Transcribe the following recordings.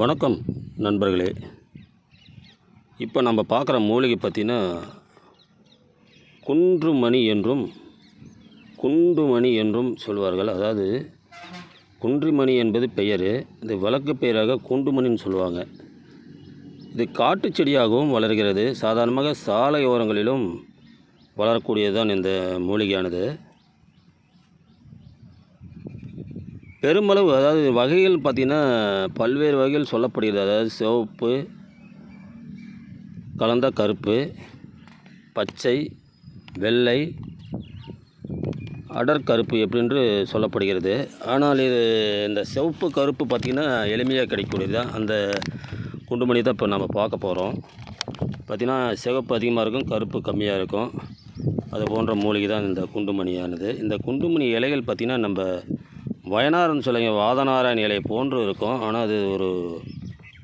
வணக்கம் நண்பர்களே. இப்போ நம்ம பார்க்குற மூலிகை பார்த்தீங்கன்னா குன்றுமணி என்றும் குண்டுமணி என்றும் சொல்வார்கள். அதாவது குன்றுமணி என்பது பெயர். இது வழக்கு பெயராக குண்டுமணின்னு சொல்லுவாங்க. இது காட்டு செடியாகவும் வளர்கிறது. சாதாரணமாக சாலை ஓரங்களிலும் வளரக்கூடியதுதான் இந்த மூலிகையானது. பெருமளவு அதாவது வகைகள் பார்த்திங்கன்னா பல்வேறு வகைகள் சொல்லப்படுகிறது. அதாவது சிவப்பு கலந்த கருப்பு பச்சை வெள்ளை அடர் கருப்பு எப்படின்று சொல்லப்படுகிறது. ஆனால் இது இந்த சிவப்பு கருப்பு பார்த்திங்கன்னா எளிமையாக கிடைக்கக்கூடியது தான். அந்த குண்டுமணி தான் இப்போ நம்ம பார்க்க போகிறோம் பார்த்திங்கன்னா சிவப்பு அதிகமாக இருக்கும் கருப்பு கம்மியாக இருக்கும். அது போன்ற மூலிகை தான் இந்த குண்டுமணியானது. இந்த குண்டுமணி இலைகள் பார்த்திங்கன்னா நம்ம வயனார்னு சொல்லுங்க வாதநாராயண இலை போன்று இருக்கும். ஆனால் அது ஒரு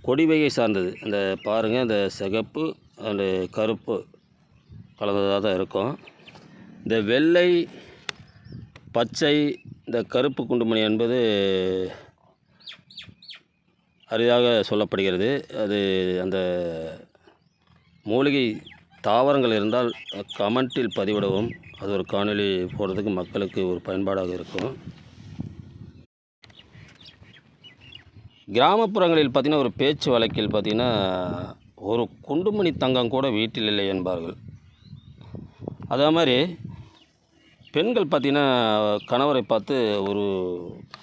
கொடி வகை சார்ந்தது. அந்த பாருங்கள் அந்த சிகப்பு அந்த கருப்பு கலந்ததாக தான் இருக்கும். இந்த வெள்ளை பச்சை இந்த கருப்பு குண்டுமணி என்பது அரிதாக சொல்லப்படுகிறது. அது அந்த மூலிகை தாவரங்கள் இருந்தால் கமெண்ட்டில் பதிவிடவும். அது ஒரு காணொளி போடுறதுக்கு மக்களுக்கு ஒரு பயன்பாடாக இருக்கும். கிராமப்புறங்களில் பார்த்திங்கன்னா ஒரு பேச்சு வழக்கில் பார்த்திங்கன்னா ஒரு குண்டுமணி தங்கம் கூட வீட்டில் இல்லை என்பார்கள். அதே மாதிரி பெண்கள் பார்த்திங்கன்னா கணவரை பார்த்து ஒரு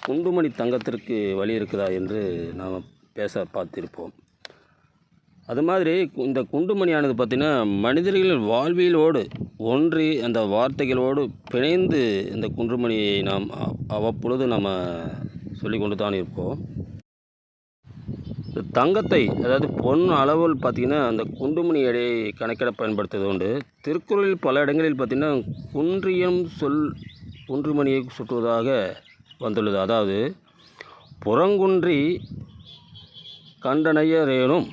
குண்டுமணி தங்கத்திற்கு வழி இருக்குதா என்று நாம் பேச பார்த்திருப்போம். அது மாதிரி இந்த குண்டுமணியானது பார்த்திங்கன்னா மனிதர்கள் வாழ்வியலோடு ஒன்றி அந்த வார்த்தைகளோடு பிணைந்து இந்த குன்றுமணியை நாம் அவ்வப்பொழுது நம்ம சொல்லி கொண்டு தான் இருப்போம். தங்கத்தை அதாவது பொன் அளவில் பார்த்திங்கன்னா அந்த குண்டுமணி எடையை கணக்கிட பயன்படுத்துவது உண்டு. திருக்குறளில் பல இடங்களில் பார்த்திங்கன்னா குன்றியம் சொல் குன்றுமணியை சுட்டுவதாக வந்துள்ளது. அதாவது புறங்குன்றி கண்டனையரேனும்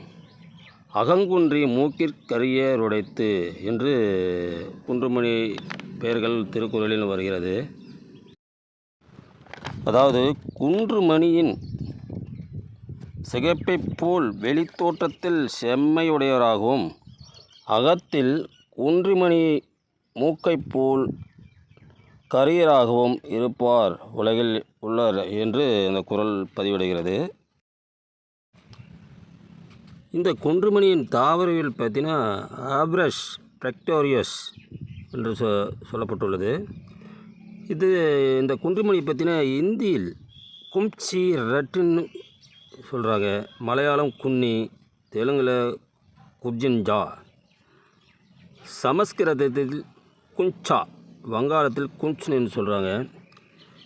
அகங்குன்றி மூக்கிற்கரியருடைத்து என்று குன்றுமணி பெயர்கள் திருக்குறளில் வருகிறது. அதாவது குன்றுமணியின் சிகப்பைப் போல் வெளித்தோற்றத்தில் செம்மையுடையவராகவும் அகத்தில் குன்றிமணி மூக்கைப் போல் கரியராகவும் இருப்பார் உலகில் உள்ளார் என்று இந்த குரல் பதிவிடுகிறது. இந்த குன்றுமணியின் தாவரவியல் பார்த்தீங்கன்னா ஆப்ரஷ் பிரக்டோரியஸ் என்று சொ சொல்லப்பட்டுள்ளது. இது இந்த குன்றுமணி பற்றின இந்தியில் கும்ச்சி ரட்டின் சொல்கிறாங்க மலையாளம் குன்னி தெலுங்கில் குர்ஜின்ஜா சமஸ்கிருதத்தில் குஞ்சா வங்காளத்தில் குஞ்ச்னு சொல்கிறாங்க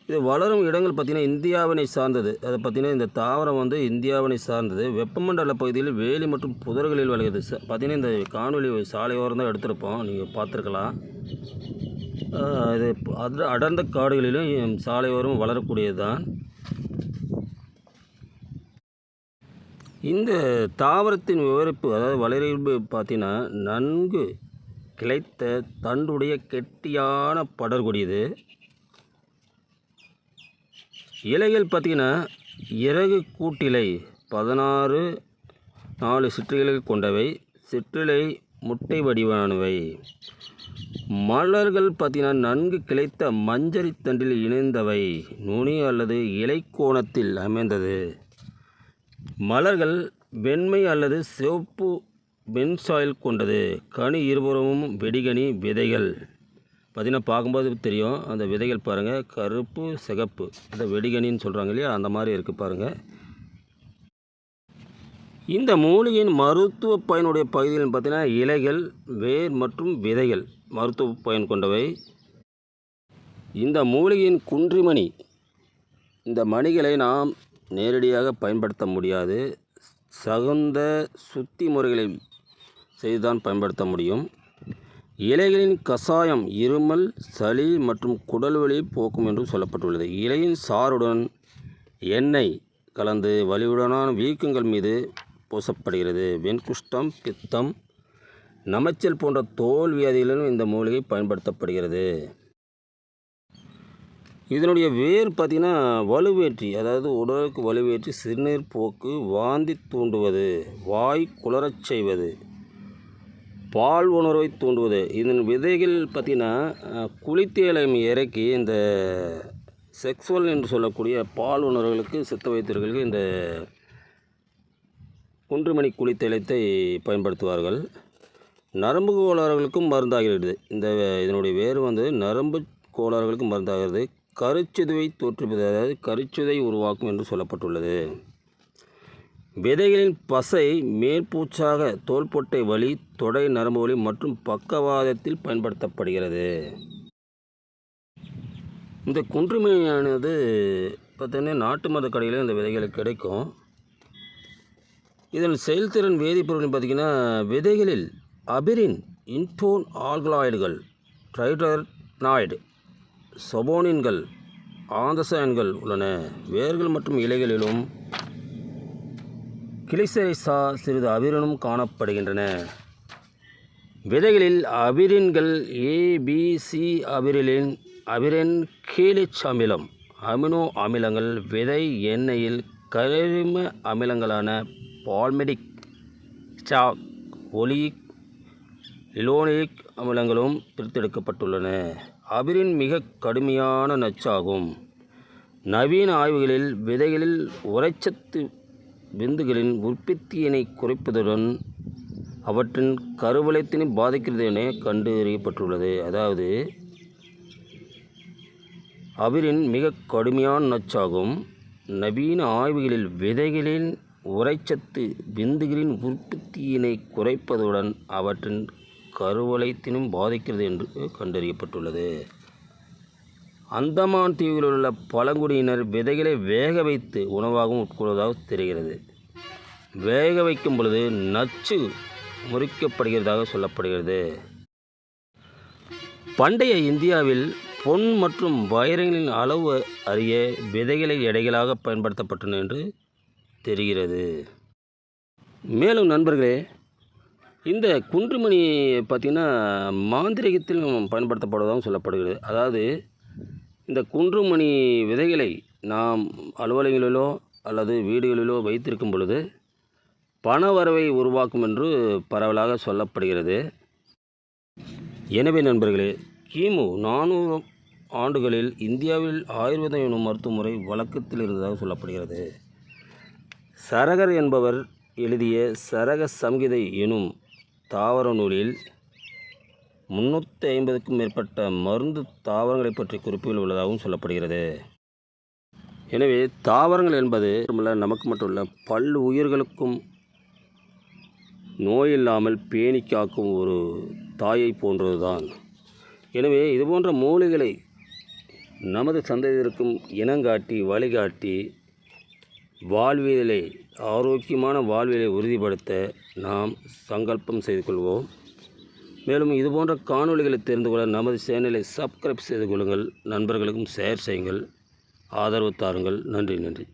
இது வளரும் இடங்கள் பார்த்திங்கன்னா இந்தியாவினை சார்ந்தது. அதை பார்த்திங்கன்னா இந்த தாவரம் வந்து இந்தியாவினை சார்ந்தது. வெப்பமண்டல பகுதியில் வேலி மற்றும் புதர்களில் வளர்கிறது பார்த்திங்கன்னா இந்த காணொலி சாலையோரம் தான் எடுத்திருப்போம். நீங்கள் பார்த்துருக்கலாம். இது அடர்ந்த காடுகளிலும் சாலையோரம் வளரக்கூடியது தான் இந்த தாவரத்தின் விவரிப்பு அதாவது வளரிப்பு பார்த்தீங்கன்னா நன்கு கிளைத்த தண்டுடைய கெட்டியான படர்கொடியது. இலைகள் பார்த்திங்கன்னா இறகு கூட்டிலை பதினாறு நாலு சிற்றிலைகள் கொண்டவை சிற்றிலை முட்டை வடிவானவை. மலர்கள் பார்த்திங்கன்னா நன்கு கிளைத்த மஞ்சரி தண்டில் இணைந்தவை. நுனி அல்லது இலைக்கோணத்தில் அமைந்தது. மலர்கள் வெண்மை அல்லது சிவப்பு பென்சாயில் கொண்டது. கனி இருபுறமும் வெடிகனி விதைகள். பார்த்திங்கன்னா பார்க்கும்போது தெரியும். அந்த விதைகள் பாருங்கள் கருப்பு சிகப்பு. அந்த வெடிகனின்னு சொல்கிறாங்க இல்லையா? அந்த மாதிரி இருக்குது பாருங்கள் இந்த மூலிகையின் மருத்துவ பயனுடைய பகுதிகள் பார்த்தீங்கன்னா இலைகள் வேர் மற்றும் விதைகள். மருத்துவ பயன் கொண்டவை. இந்த மூலிகையின் குன்றிமணி. இந்த மணிகளை நாம் நேரடியாக பயன்படுத்த முடியாது. சகுந்த சுத்தி முறைகளை செய்துதான் பயன்படுத்த முடியும். இலைகளின் கசாயம் இருமல் சளி மற்றும் குடல்வலி போக்கும் என்றும் சொல்லப்பட்டுள்ளது. இலையின் சாறுடன் எண்ணெய் கலந்து வலியுடனான வீக்கங்கள் மீது பூசப்படுகிறது. வெண்குஷ்டம் பித்தம் நமைச்சல் போன்ற தோல் வியாதிகளிலும் இந்த மூலிகை பயன்படுத்தப்படுகிறது. இதனுடைய வேர் பார்த்திங்கன்னா வலுவேற்றி அதாவது உடலுக்கு வலுவேற்றி சிறுநீர் போக்கு வாந்தி தூண்டுவது வாய் குளரச் செய்வது பால் உணர்வை தூண்டுவது. இதன் விதைகள் பார்த்திங்கன்னா குளித்தேலையும் இறக்கி இந்த செக்ஸுவல் என்று சொல்லக்கூடிய பால் உணர்வுகளுக்கு சித்த வைத்தியர்களுக்கு இந்த குன்றுமணி குளித்தேலத்தை பயன்படுத்துவார்கள். நரம்பு கோளாறுகளுக்கும் மருந்தாகிறது. இந்த இதனுடைய வேர் வந்து நரம்பு கோளாறுகளுக்கும் மருந்தாகிறது. கருச்சுதுவை தோற்றுவிப்பது அதாவது கருச்சுதை உருவாக்கும் என்று சொல்லப்பட்டுள்ளது. விதைகளின் பசை மேற்பூச்சாக தோள்பொட்டை வலி தொடை நரம்பு வலி மற்றும் பக்கவாதத்தில் பயன்படுத்தப்படுகிறது. இந்த குன்றுமணியானது பார்த்தீங்கன்னா நாட்டு மருந்து கடையில் இந்த விதைகள் கிடைக்கும். இதன் செயல்திறன் வேதிப்பொருள்னு பார்த்திங்கன்னா விதைகளில் அபிரின் இன்டோன் ஆல்கலாய்டுகள் ட்ரைடர்னாய்டு சொபோனின்கள் ஆந்தசயன்கள் உள்ளன. வேர்கள் மற்றும் இலைகளிலும் கிளிசரிசா சிறிது அபிரனும் காணப்படுகின்றன. விதைகளில் அபிரின்கள் ஏபிசி அபிரிலின் அபிரின் கீழிச் அமிலம் அமினோ அமிலங்கள் விதை எண்ணெயில் கரிம அமிலங்களான பால்மெடிக் சாக் ஒலிக் லிலோனிக் அமிலங்களும் பிரித்தெடுக்கப்பட்டுள்ளன. அபிரின் மிக கடுமையான நச்சாகும். நவீன ஆய்வுகளில் விதைகளில் உரைச்சத்து விந்துகளின் உற்பத்தியினை குறைப்பதுடன் அவற்றின் கருவளைத்தினை பாதிக்கிறது என கண்டறியப்பட்டுள்ளது. அதாவது அபிரின் மிக கடுமையான நச்சாகும். நவீன ஆய்வுகளில் விதைகளின் உரைச்சத்து விந்துகளின் உற்பத்தியினை குறைப்பதுடன் அவற்றின் கருவளையத்தினும் பாதிக்கிறது என்று கண்டறியப்பட்டுள்ளது. அந்தமான் தீவில் உள்ள பழங்குடியினர் விதைகளை வேக வைத்து உணவாகவும் உட்கொள்வதாக தெரிகிறது. வேக வைக்கும் பொழுது நச்சு முறிக்கப்படுகிறதாக சொல்லப்படுகிறது. பண்டைய இந்தியாவில் பொன் மற்றும் வைரங்களின் அளவு அறிய விதைகளை எடைகளாக பயன்படுத்தப்பட்டன என்று தெரிகிறது. மேலும் நண்பர்களே இந்த குன்றுமணி பார்த்திங்கன்னா மாந்திரிகத்திலும் பயன்படுத்தப்படுவதாகவும் சொல்லப்படுகிறது. அதாவது இந்த குன்றுமணி விதைகளை நாம் அலுவலகங்களிலோ அல்லது வீடுகளிலோ வைத்திருக்கும் பொழுது பண வரவை உருவாக்கும் என்று பரவலாக சொல்லப்படுகிறது. எனவே நண்பர்களே கிமு நானூறு ஆண்டுகளில் இந்தியாவில் ஆயுர்வேதம் எனும் மருத்துவமுறை வழக்கத்தில் இருந்ததாக சொல்லப்படுகிறது. சரகர் என்பவர் எழுதிய சரக சம்கிதை எனும் தாவர நூலில் முன்னூற்றி ஐம்பதுக்கும் மேற்பட்ட மருந்து தாவரங்களை பற்றிய குறிப்புகள் உள்ளதாகவும் சொல்லப்படுகிறது. எனவே தாவரங்கள் என்பது நமக்கு மட்டும் இல்லை பல் உயிர்களுக்கும் நோய் இல்லாமல் பேணி காக்கும் ஒரு தாயை போன்றதுதான். எனவே இதுபோன்ற மூலிகளை நமது சந்ததியிற்கும் இனங்காட்டி வழிகாட்டி வாழ்வியலை ஆரோக்கியமான வாழ்வியலை உறுதிப்படுத்த நாம் சங்கல்பம் செய்து கொள்வோம். மேலும் இதுபோன்ற காணொளிகளை தெரிந்து கொள்ள நமது சேனலை சப்ஸ்கிரைப் செய்து கொள்ளுங்கள். நண்பர்களுக்கும் ஷேர் செய்யுங்கள். ஆதரவு தாருங்கள். நன்றி நன்றி.